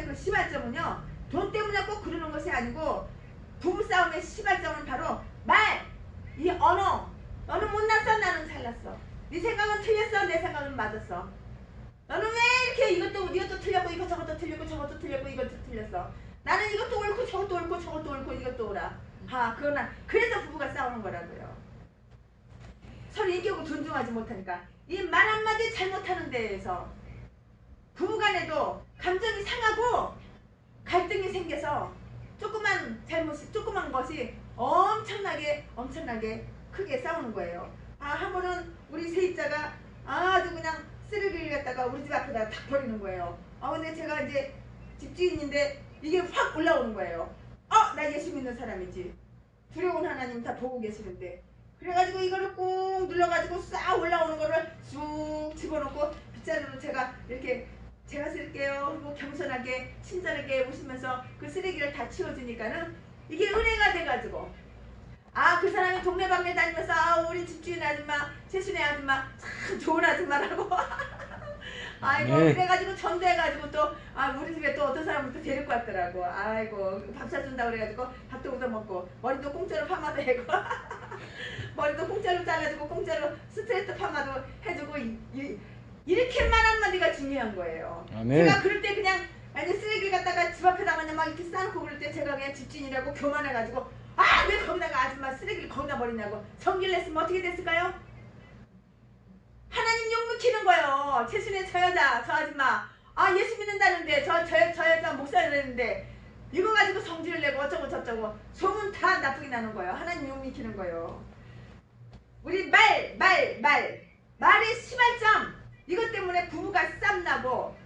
부부싸움의 그 시발점은요 돈 때문에 꼭 그러는 것이 아니고 부부싸움의 시발점은 바로 말, 이 언어. 너는 못났어? 나는 잘났어. 네 생각은 틀렸어? 내 생각은 맞았어. 너는 왜 이렇게 이것도 이것도 틀렸고 이거 저것도 틀렸고 저것도 틀렸고 이것도 틀렸어? 나는 이것도 옳고 저것도 옳고 저것도 옳고 이것도 옳아. 아 그거나 그래서 부부가 싸우는 거라고요. 서로 인격을 존중하지 못하니까. 이 말 한마디 잘못하는 데에서 부부간에도 감정이 상하고 갈등이 생겨서 조그만 잘못이 조그만 것이 엄청나게 엄청나게 크게 싸우는 거예요. 아 한 번은 우리 세입자가 아주 그냥 쓰레기를 갖다가 우리 집 앞에다 탁 버리는 거예요. 아 근데 제가 이제 집주인인데 이게 확 올라오는 거예요. 어 나 예수 믿는 사람이지. 두려운 하나님 다 보고 계시는데 그래가지고 이거를 꾹 눌러가지고 싹 올라오는 거를 쑥 집어넣고 빗자루로 제가 이렇게 제가 쓸게요. 그리고 겸손하게 친절하게 웃으면서 그 쓰레기를 다 치워주니까는 이게 은혜가 돼가지고 아 그 사람이 동네방네 다니면서 아 우리 집주인 아줌마 최순애 아줌마 참 좋은 아줌마라고 아이고 네. 그래가지고 전도해가지고 또 아 우리 집에 또 어떤 사람을 또 데리고 왔더라고 아이고 밥 사준다 그래가지고 밥도 얻어먹고 머리도 공짜로 파마도 해고 머리도 공짜로 잘라주고 공짜로 스트레이트 파마도 해주고 이, 이, 이렇게 말 한마디가 중요한 거예요 아멘. 제가 그럴 때 그냥 아니 쓰레기 갖다가 집 앞에다 그냥 막 이렇게 쌓아놓고 그럴 때 제가 그냥 집주인이라고 교만해가지고 아 왜 거기다가 아줌마 쓰레기를 거기다 버리냐고 성질 냈으면 어떻게 됐을까요? 하나님 욕 묵히는 거예요 최순의 저 여자 저 아줌마 아 예수 믿는다는데 저, 저, 저 여자 목사라는데 이거 가지고 성질을 내고 어쩌고 저쩌고 소문 다 나쁘게 나는 거예요 하나님 욕 묵히는 거예요 우리 말 말, 말. 말의 시발점. 이것 때문에 부부가 쌈나고,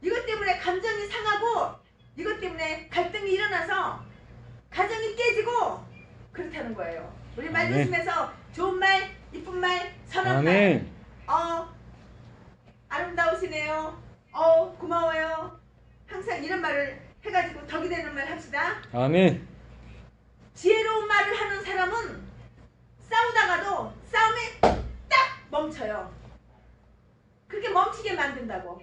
이것 때문에 감정이 상하고, 이것 때문에 갈등이 일어나서 가정이 깨지고, 그렇다는 거예요. 우리 말. 조심해서 좋은 말, 이쁜 말, 선한 말. 아멘. 어, 아름다우시네요. 어, 고마워요. 항상 이런 말을 해가지고 덕이 되는 말 합시다. 아멘. 지혜로운 말을 하는 사람은 싸우다가도 싸움이 딱 멈춰요. 그렇게 멈추게 만든다고.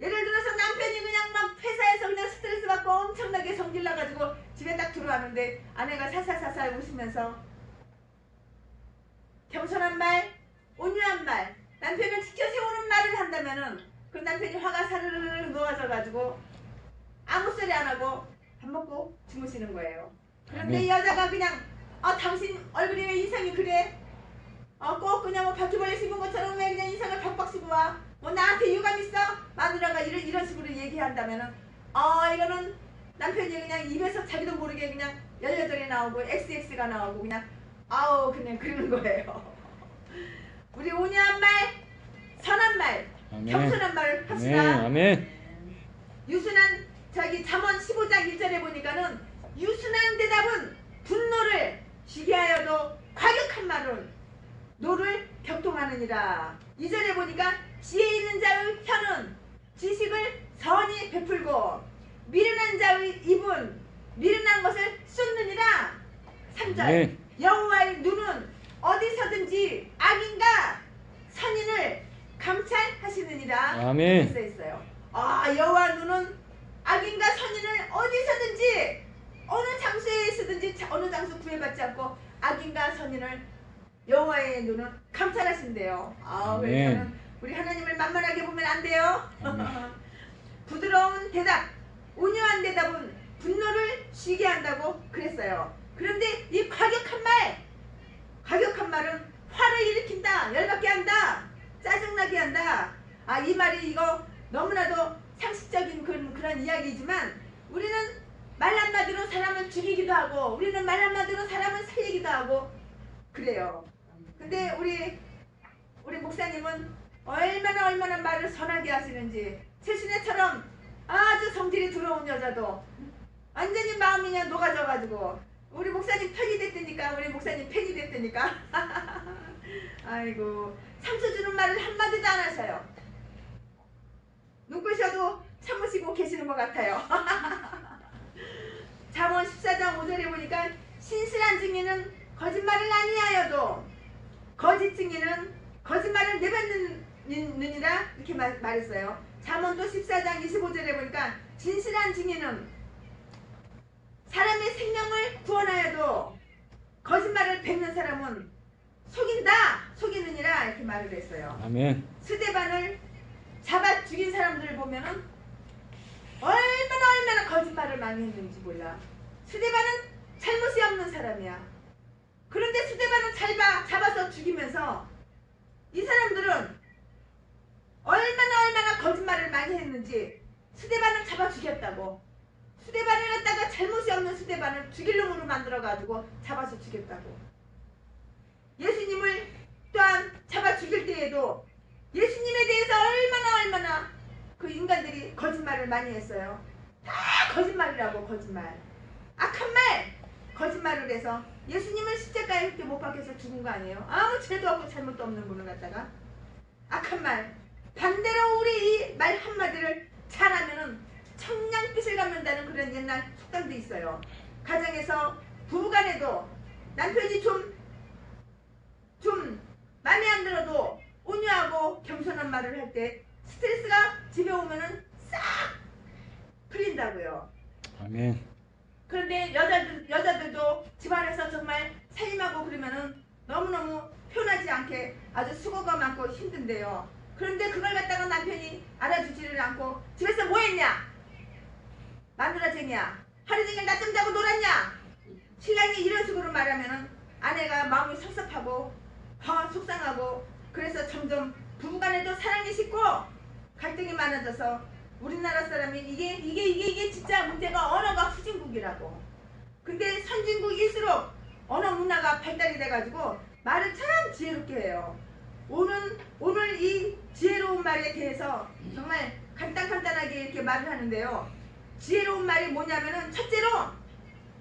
예를 들어서 남편이 그냥 막 회사에서 그냥 스트레스 받고 엄청나게 성질 나가지고 집에 딱 들어왔는데 아내가 살살살살 웃으면서 겸손한 말, 온유한 말, 남편을 지켜세우는 말을 한다면은 그 남편이 화가 사르르르 녹아져가지고 아무 소리 안 하고 밥 먹고 주무시는 거예요. 그런데. 이 여자가 그냥 아 당신 얼굴이 왜 인상이 그래? 어 꼭 그냥 뭐 바퀴벌레 씹은 것처럼 왜 그냥 인상을 팍팍 씹어 와? 뭐 나한테 유감 있어? 마누라가 이런 이런 식으로 얘기한다면은 아 이거는 남편이 그냥 입에서 자기도 모르게 그냥 18이 나오고 XX가 나오고 그냥 아우 그냥 그러는 거예요. 우리 온유한 말, 선한 말, 아멘. 겸손한 말 아멘. 합시다. 아멘. 유순한 저기 잠언 15장 1절에 보니까는 유순한 대답은 분노를 쉬게 하여도 과격한 말은 노를 격동하느니라 2절에 보니까 지혜 있는 자의 혀는 지식을 선히 베풀고 미련한 자의 입은 미련한 것을 쏟느니라 3절 아멘. 여호와의 눈은 어디서든지 악인과 선인을 감찰하시느니라 아멘. 써 있어요. 아 여호와 눈은 악인과 선인을 어디서든지 어느 장소에 있든지 어느 장소 구애받지 않고 악인과 선인을 여호와의 눈은 감찰하신대요. 아 아멘. 그래서는 우리 하나님을 만만하게 보면 안 돼요. 부드러운 대답, 온유한 대답은 분노를 쉬게 한다고 그랬어요. 그런데 이 과격한 말, 과격한 말은 화를 일으킨다, 열받게 한다, 짜증나게 한다. 아, 이 말이 이거 너무나도 상식적인 그런, 그런 이야기지만 우리는 말 한마디로 사람을 죽이기도 하고 우리는 말 한마디로 사람을 살리기도 하고 그래요. 근데 우리 우리 목사님은 얼마나 얼마나 말을 선하게 하시는지 최순애처럼 아주 성질이 들어온 여자도 완전히 마음이 그냥 녹아져가지고 우리 목사님 편이 됐다니까 우리 목사님 팬이 됐다니까. 아이고 상처 주는 말을 한마디도 안 하셔요. 눈부셔도 참으시고 계시는 것 같아요. 잠언 14장 5절에 보니까 신실한 증인은 거짓말을 아니하여도 거짓 증인은 거짓말을 내뱉는 느니라 이렇게 말, 말했어요. 잠언도 14장 25절에 보니까 진실한 증인은 사람의 생명을 구원하여도 거짓말을 뱉는 사람은 속인다 속이느니라 이렇게 말을 했어요. 아멘. 스데반을 잡아 죽인 사람들을 보면은 얼마나 얼마나 거짓말을 많이 했는지 몰라. 스데반은 잘못이 없는 사람이야. 그런데 스데반을 잡아, 잡아서 죽이면서 이 사람들은 얼마나 얼마나 거짓말을 많이 했는지 스데반을 잡아 죽였다고. 스데반을 갖다가 잘못이 없는 스데반을 죽일 놈으로 만들어가지고 잡아서 죽였다고. 예수님을 또한 잡아 죽일 때에도 예수님에 대해서 얼마나 얼마나 그 인간들이 거짓말을 많이 했어요. 다 거짓말이라고 거짓말. 악한 말 거짓말을 해서 예수님을 십자가에 그렇게 못 박혀서 죽은 거 아니에요? 아무 죄도 없고 잘못도 없는 분을 갖다가 악한 말 반대로 우리 이 말 한마디를 잘하면은 청량빛을 갚는다는 그런 옛날 속담도 있어요. 가정에서 부부간에도 남편이 좀 좀 마음에 안 들어도 온유하고 겸손한 말을 할 때 스트레스가 집에 오면은 싹 풀린다고요. 아멘. 그런데 집안에서 정말 살림하고 그러면은 너무너무 편하지 않게 아주 수고가 많고 힘든데요. 그런데 그걸 갖다가 남편이 알아주지를 않고 집에서 뭐 했냐? 마누라쟁이야. 하루 종일 낮잠 자고 놀았냐? 신랑이 이런 식으로 말하면은 아내가 마음이 섭섭하고 더 속상하고 그래서 점점 부부간에도 사랑이 식고 갈등이 많아져서 우리나라 사람이 이게 이게 이게 이게 진짜 문제가 언어가 후진국이라고. 근데 선진국일수록 언어 문화가 발달이 돼가지고 말을 참 지혜롭게 해요. 오늘 오늘 이 지혜로운 말에 대해서 정말 간단간단하게 이렇게 말을 하는데요. 지혜로운 말이 뭐냐면은 첫째로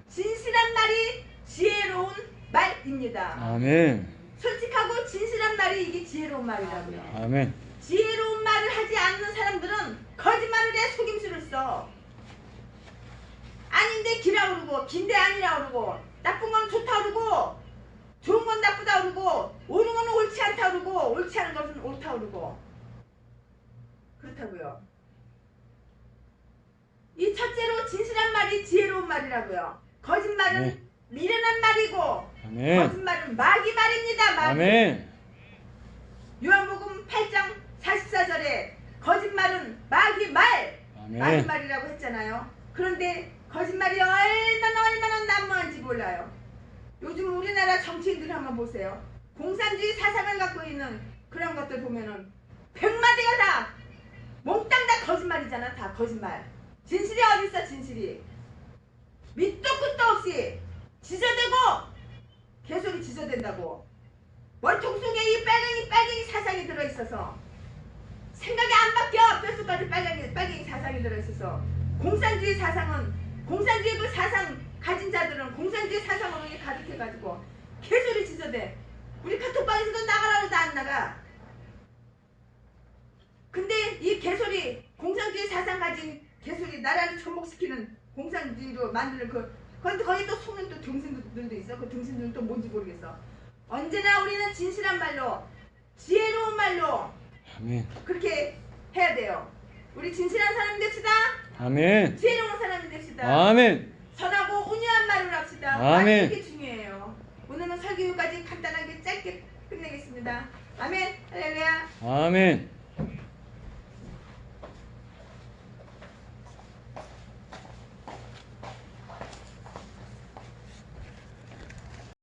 진실한 말이 지혜로운 말입니다. 아멘. 솔직하고 진실한 말이 이게 지혜로운 말이라고요. 아멘. 지혜로운 말을 하지 않는 사람들은 거짓말을 해 속임수를 써. 아닌데 기라 그러고 긴데 아니라 그러고 나쁜 건 좋다 그러고 좋은 건 나쁘다 그러고 옳은 건 옳지 않다 그러고 옳지 않은 것은 옳다 그러고 그렇다고요. 이 첫째로 진실한 말이 지혜로운 말이라고요. 거짓말은 네. 미련한 말이고 아멘. 거짓말은 마귀 말입니다. 마귀. 아멘. 요한복음 8장 44절에 거짓말은 마귀 말, 마귀 아멘. 말이라고 했잖아요. 그런데 거짓말이 얼마나 얼마나 난무한지 몰라요. 요즘 우리나라 정치인들 한번 보세요. 공산주의 사상을 갖고 있는 그런 것들 보면은 백마디가 다 몽땅 다 거짓말이잖아. 다 거짓말. 진실이 어디 있어 진실이. 밑도 끝도 없이 지저대고 개소리 지저댄다고. 머리통 속에 이 빨갱이 빨갱이 사상이 들어있어서 생각이 안 바뀌어 뼛속까지 빨갱이 빨갱이 사상이 들어있어서 공산주의 사상은 공산주의 그 사상 가진 자들은 공산주의 사상으로 가득해가지고 개소리 지저대 우리 카톡방에서도 나가라 해도 안 나가 근데 이 개소리 공산주의 사상 가진 개소리 나라를 접목시키는 공산주의로 만드는 그 거기 거기 또 속는 또 등신들도 있어 그 등신들은 또 뭔지 모르겠어 언제나 우리는 진실한 말로 지혜로운 말로 아멘. 그렇게 해야 돼요. 우리 진실한 사람 됩시다. 아멘. 지혜로운 사람이 됩시다. 아멘. 선하고 온유한 말을 합시다. 아멘. 이게 중요해요. 오늘은 설교까지 간단하게 짧게 끝내겠습니다. 아멘. 할렐루야. 아멘.